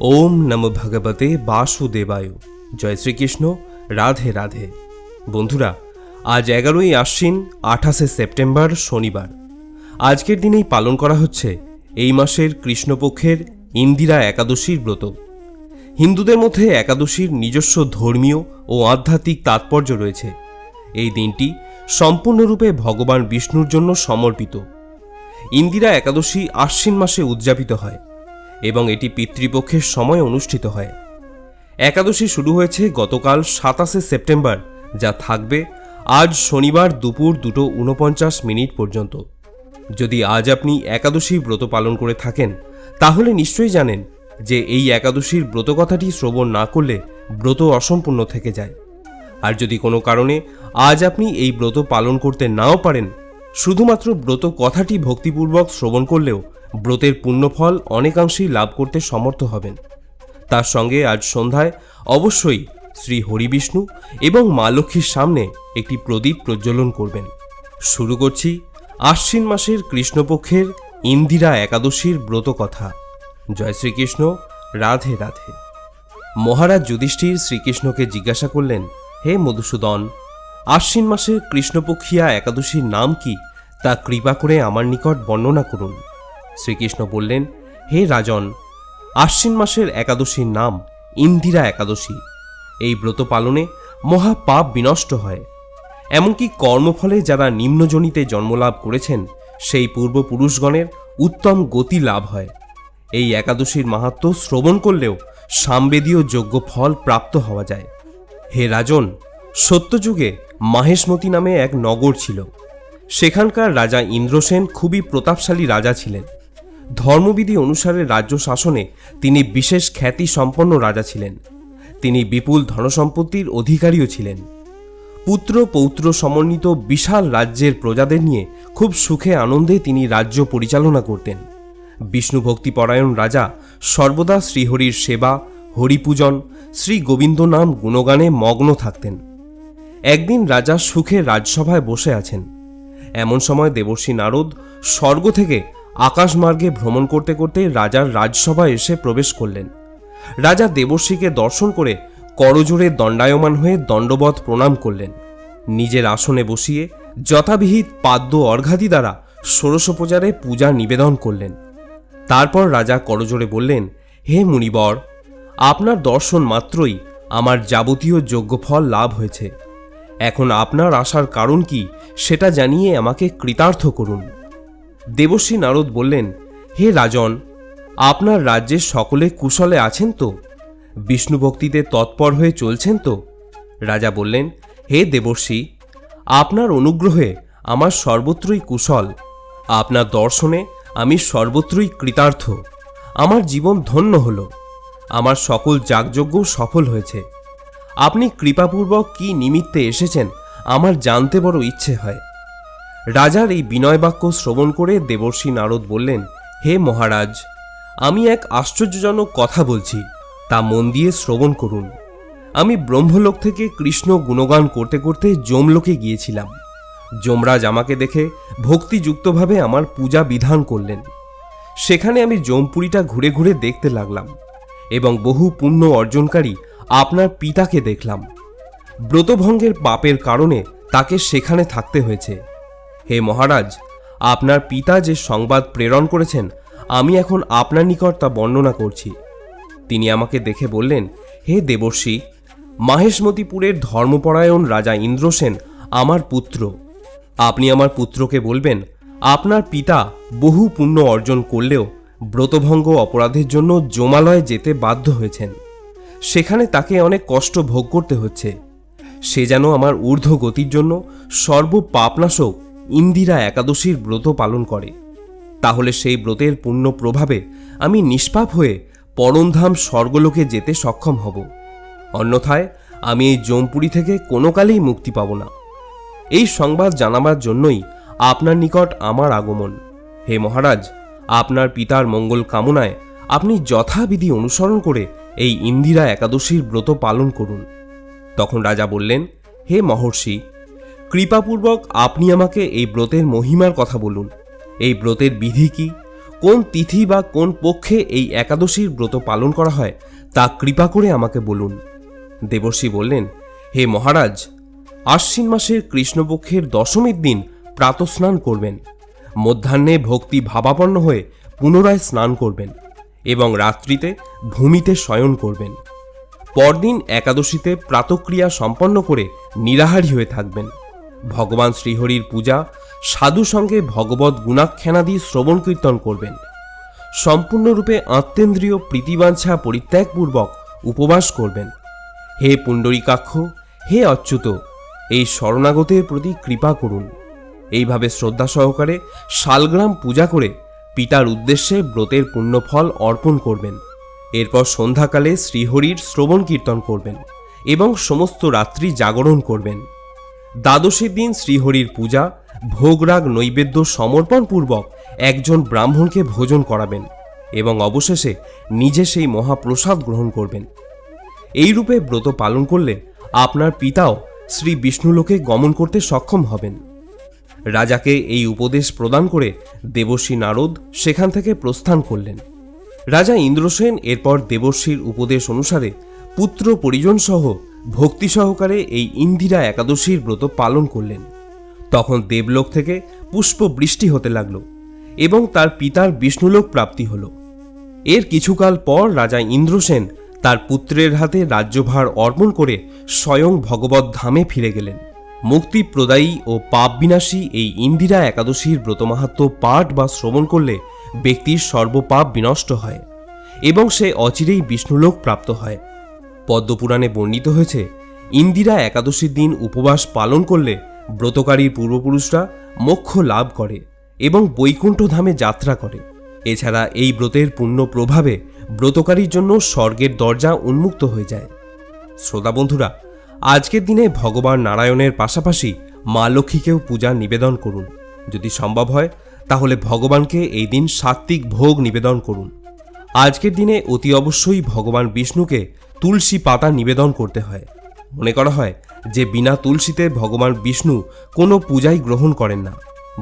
ওম নম ভগবতে বাসুদেবায়। জয় শ্রীকৃষ্ণ। রাধে রাধে। বন্ধুরা, আজ এগারোই আশ্বিন, আঠাশে সেপ্টেম্বর, শনিবার। আজকের দিনেই পালন করা হচ্ছে এই মাসের কৃষ্ণপক্ষের ইন্দিরা একাদশীর ব্রত। হিন্দুদের মধ্যে একাদশীর নিজস্ব ধর্মীয় ও আধ্যাত্মিক তাৎপর্য রয়েছে। এই দিনটি সম্পূর্ণরূপে ভগবান বিষ্ণুর জন্য সমর্পিত। ইন্দিরা একাদশী আশ্বিন মাসে উদযাপিত হয়। এবং এটি পিতৃপক্ষের সময় অনুষ্ঠিত হয়। একাদশী শুরু হয়েছে গতকাল সাতাশে সেপ্টেম্বর, যা থাকবে আজ শনিবার দুপুর দুটো উনপঞ্চাশ মিনিট পর্যন্ত। যদি আজ আপনি একাদশী ব্রত পালন করে থাকেন, তাহলে নিশ্চয়ই জানেন যে এই একাদশীর ব্রত কথাটি শ্রবণ না করলে ব্রত অসম্পূর্ণ থেকে যায়। আর যদি কোনো কারণে আজ আপনি এই ব্রত পালন করতে নাও পারেন, শুধুমাত্র ব্রত কথাটি ভক্তিপূর্বক শ্রবণ করলেও ব্রতের পুণ্যফল অনেকাংশেই লাভ করতে সমর্থ হবেন। তার সঙ্গে আজ সন্ধ্যায় অবশ্যই শ্রী হরিবিষ্ণু এবং মা লক্ষ্মীর সামনে একটি প্রদীপ প্রজ্বলন করবেন। শুরু করছি আশ্বিন মাসের কৃষ্ণপক্ষের ইন্দিরা একাদশীর ব্রত কথা জয় শ্রীকৃষ্ণ, রাধে রাধে। মহারাজ যুধিষ্ঠির শ্রীকৃষ্ণকে জিজ্ঞাসা করলেন, হে মধুসূদন, আশ্বিন মাসের কৃষ্ণপক্ষিয়া একাদশীর নাম কি? তা কৃপা করে আমার নিকট বর্ণনা করুন। শ্রীকৃষ্ণ বললেন, হে রাজন, আশ্বিন মাসের একাদশীর নাম ইন্দিরা একাদশী। এই ব্রত পালনে মহা পাপ বিনষ্ট হয়। এমনকি কর্মফলে যারা নিম্নজনিতে জন্মলাভ করেছেন, সেই পূর্বপুরুষগণের উত্তম গতি লাভ হয়। এই একাদশীর মাহাত্ম শ্রবণ করলেও সামবেদীয় যোগ্য ফল প্রাপ্ত হওয়া যায়। হে রাজন, সত্যযুগে মাহেশমতি নামে এক নগর ছিল। সেখানকার রাজা ইন্দ্রসেন খুবই প্রতাপশালী রাজা ছিলেন। ধর্মবিধি অনুসারে রাজ্য শাসনে তিনি বিশেষ খ্যাতি সম্পন্ন রাজা ছিলেন। তিনি বিপুল ধনসম্পত্তির অধিকারীও ছিলেন। পুত্র পৌত্র সমন্বিত বিশাল রাজ্যের প্রজাদের নিয়ে খুব সুখে আনন্দে তিনি রাজ্য পরিচালনা করতেন। বিষ্ণু ভক্তিপরায়ণ রাজা সর্বদা শ্রীহরির সেবা, হরিপূজন, শ্রী গোবিন্দ নাম গুণগানে মগ্ন থাকতেন। একদিন রাজা সুখে রাজসভায় বসে আছেন। এমন সময় দেবর্ষী নারদ স্বর্গ থেকে আকাশমার্গে ভ্রমণ করতে করতে রাজার রাজসভায় এসে প্রবেশ করলেন। রাজা দেবশ্রীকে দর্শন করে করজোড়ে দণ্ডায়মান হয়ে দণ্ডবধ প্রণাম করলেন। নিজের আসনে বসিয়ে যথাবিহিত পাদ্য অর্ঘাদি দ্বারা ষোড়শোপচারে পূজা নিবেদন করলেন। তারপর রাজা করজোড়ে বললেন, হে মুনিবর, আপনার দর্শন মাত্রই আমার যাবতীয় যোগ্যফল লাভ হয়েছে। এখন আপনার আসার কারণ কি সেটা জানিয়ে আমাকে কৃতার্থ করুন। দেবশ্রী নারদ বললেন, হে রাজন, আপনার রাজ্যে সকলে কুশলে আছেন তো? বিষ্ণু ভক্তিতে তৎপর হয়ে চলছেন তো? রাজা বললেন, হে দেবর্ষী আপনার অনুগ্রহে আমার সর্বত্রই কুশল। আপনার দর্শনে আমি সর্বত্রই কৃতার্থ। আমার জীবন ধন্য হল। আমার সকল যাগযজ্ঞ সফল হয়েছে। আপনি কৃপাপূর্বক কি নিমিত্তে এসেছেন, আমার জানতে বড় ইচ্ছে হয়। রাজার এই বিনয় বাক্য শ্রবণ করে দেবর্ষী নারদ বললেন, হে মহারাজ, আমি এক আশ্চর্যজনক কথা বলছি, তা মন দিয়ে শ্রবণ করুন। আমি ব্রহ্মলোক থেকে কৃষ্ণ গুণগান করতে করতে যমলোকে গিয়েছিলাম। যমরাজ আমাকে দেখে ভক্তিযুক্তভাবে আমার পূজা বিধান করলেন। সেখানে আমি যমপুরীটা ঘুরে ঘুরে দেখতে লাগলাম এবং বহু পুণ্য অর্জনকারী আপনার পিতাকে দেখলাম। ব্রতভঙ্গের পাপের কারণে তাকে সেখানে থাকতে হয়েছে। হে মহারাজ, আপনার পিতা যে সংবাদ প্রেরণ করেছেন, আমি এখন আপনার নিকট তা বর্ণনা করছি। তিনি আমাকে দেখে বললেন, হে দেবর্ষী, মাহেশমতিপুরের ধর্মপরায়ণ রাজা ইন্দ্রসেন আমার পুত্র। আপনি আমার পুত্রকে বলবেন, আপনার পিতা বহু পুণ্য অর্জন করলেও ব্রতভঙ্গ অপরাধের জন্য জমালয়ে যেতে বাধ্য হয়েছেন। সেখানে তাকে অনেক কষ্ট ভোগ করতে হচ্ছে। সে যেন আমার ঊর্ধ্ব গতির জন্য সর্ব পাপনাশক ইন্দিরা একাদশীর ব্রত পালন করে। তাহলে সেই ব্রতের পূর্ণ প্রভাবে আমি নিষ্পাপ হয়ে পরমধাম স্বর্গলোকে যেতে সক্ষম হব। অন্যথায় আমি এই জমপুরি থেকে কোনো কালেই মুক্তি পাব না। এই সংবাদ জানাবার জন্যই আপনার নিকট আমার আগমন। হে মহারাজ, আপনার পিতার মঙ্গল কামনায় আপনি যথাবিধি অনুসরণ করে এই ইন্দিরা একাদশীর ব্রত পালন করুন। তখন রাজা বললেন, হে মহর্ষি কৃপাপূর্বক আপনি আমাকে এই ব্রতের মহিমার কথা বলুন। এই ব্রতের বিধি কি? কোন তিথি বা কোন পক্ষে এই একাদশীর ব্রত পালন করা হয়, তা কৃপা করে আমাকে বলুন। দেবর্ষী বললেন, হে মহারাজ, আশ্বিন মাসের কৃষ্ণপক্ষের দশমীর দিন প্রাতস্নান করবেন। মধ্যাহ্নে ভক্তি ভাবাপন্ন হয়ে পুনরায় স্নান করবেন এবং রাত্রিতে ভূমিতে শয়ন করবেন। পরদিন একাদশীতে প্রাতক্রিয়া সম্পন্ন করে নিরাহারী হয়ে থাকবেন। ভগবান শ্রীহরির পূজা, সাধু সঙ্গে ভগবত গুণাখ্যানাদি শ্রবণ কীর্তন করবেন। সম্পূর্ণরূপে আত্মেন্দ্রীয় প্রীতিবাঞ্ছা পরিত্যাগপূর্বক উপবাস করবেন। হে পুণ্ডরীকাক্ষ, হে অচ্যুত, এই শরণাগতের প্রতি কৃপা করুন। এইভাবে শ্রদ্ধা সহকারে শালগ্রাম পূজা করে পিতার উদ্দেশ্যে ব্রতের পুণ্যফল অর্পণ করবেন। এরপর সন্ধ্যাকালে শ্রীহরির শ্রবণ কীর্তন করবেন এবং সমস্ত রাত্রি জাগরণ করবেন। দ্বাদশীর দিন শ্রীহরির পূজা, ভোগরাগ নৈবেদ্য সমর্পণপূর্বক একজন ব্রাহ্মণকে ভোজন করাবেন এবং অবশেষে নিজে সেই মহাপ্রসাদ গ্রহণ করবেন। এই রূপে ব্রত পালন করলে আপনার পিতাও শ্রী বিষ্ণুলোকে গমন করতে সক্ষম হবেন। রাজাকে এই উপদেশ প্রদান করে দেবর্ষী নারদ সেখান থেকে প্রস্থান করলেন। রাজা ইন্দ্রসেন এরপর দেবর্ষীর উপদেশ অনুসারে পুত্র পরিজন সহ ভক্তি সহকারে এই ইন্দিরা একাদশীর ব্রত পালন করলেন। তখন দেবলোক থেকে পুষ্প বৃষ্টি হতে লাগল এবং তার পিতার বিষ্ণুলোক প্রাপ্তি হল। এর কিছুকাল পর রাজা ইন্দ্রসেন তার পুত্রের হাতে রাজ্যভার অর্পণ করে স্বয়ং ভগবত ধামে ফিরে গেলেন। মুক্তি প্রদায়ী ও পাপ বিনাশী এই ইন্দিরা একাদশীর ব্রতমাহাত্ম পাঠ বা শ্রবণ করলে ব্যক্তির সর্বপাপ বিনষ্ট হয় এবং সে অচিরেই বিষ্ণুলোক প্রাপ্ত হয়। পদ্মপুরাণে বর্ণিত হয়েছে, ইন্দিরা একাদশীর দিন উপবাস পালন করলে ব্রতকারীর পূর্বপুরুষরা মোক্ষ লাভ করে এবং বৈকুণ্ঠ ধামে যাত্রা করে। এছাড়া এই ব্রতের পূর্ণ প্রভাবে ব্রতকারীর জন্য স্বর্গের দরজা উন্মুক্ত হয়ে যায়। শ্রোতা বন্ধুরা, আজকের দিনে ভগবান নারায়ণের পাশাপাশি মা লক্ষ্মীকেও পূজা নিবেদন করুন। যদি সম্ভব হয়, তাহলে ভগবানকে এই দিন সাত্ত্বিক ভোগ নিবেদন করুন। আজকের দিনে অতি অবশ্যই ভগবান বিষ্ণুকে তুলসী পাতা নিবেদন করতে হয়। মনে করা হয় যে বিনা তুলসীতে ভগবান বিষ্ণু কোনো পূজাই গ্রহণ করেন না।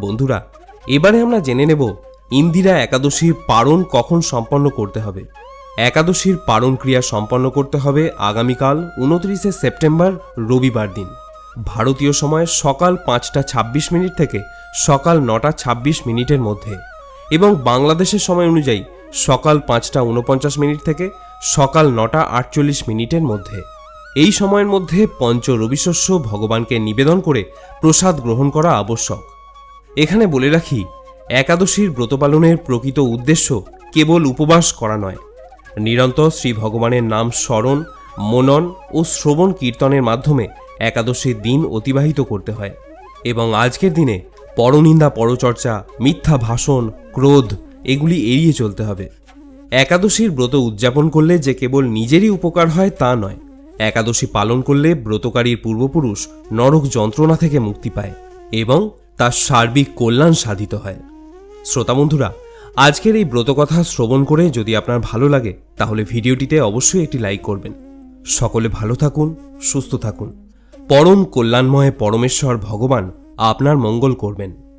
বন্ধুরা, এবারে আমরা জেনে নেব ইন্দিরা একাদশীর পারণ কখন সম্পন্ন করতে হবে। একাদশীর পারণ ক্রিয়া সম্পন্ন করতে হবে আগামীকাল উনত্রিশে সেপ্টেম্বর, রবিবার দিন। ভারতীয় সময় সকাল পাঁচটা ছাব্বিশ মিনিট থেকে সকাল নটা ছাব্বিশ মিনিটের মধ্যে এবং বাংলাদেশের সময় অনুযায়ী সকাল পাঁচটা উনপঞ্চাশ মিনিট থেকে সকাল নটা আটচল্লিশ মিনিটের মধ্যে। এই সময়ের মধ্যে পঞ্চ রবিশস্য ভগবানকে নিবেদন করে প্রসাদ গ্রহণ করা আবশ্যক। এখানে বলে রাখি, একাদশীর ব্রত পালনের প্রকৃত উদ্দেশ্য কেবল উপবাস করা নয়। নিরন্তর শ্রী ভগবানের নাম স্মরণ, মনন ও শ্রবণ কীর্তনের মাধ্যমে একাদশীর দিন অতিবাহিত করতে হয় এবং আজকের দিনে পরনিন্দা পরচর্চা, মিথ্যা ভাষণ, ক্রোধ এগুলি এড়িয়ে চলতে হবে। একাদশীর ব্রত উদযাপন করলে যে কেবল নিজেরই উপকার হয় তা নয়। একাদশী পালন করলে ব্রতকারীর পূর্বপুরুষ নরক যন্ত্রণা থেকে মুক্তি পায় এবং তার সার্বিক কল্যাণ সাধিত হয়। শ্রোতা বন্ধুরা, আজকের এই ব্রতকথা শ্রবণ করে যদি আপনার ভালো লাগে, তাহলে ভিডিওটিতে অবশ্যই একটি লাইক করবেন। সকলে ভালো থাকুন, সুস্থ থাকুন। পরম কল্যাণময় পরমেশ্বর ভগবান আপনার মঙ্গল করবেন।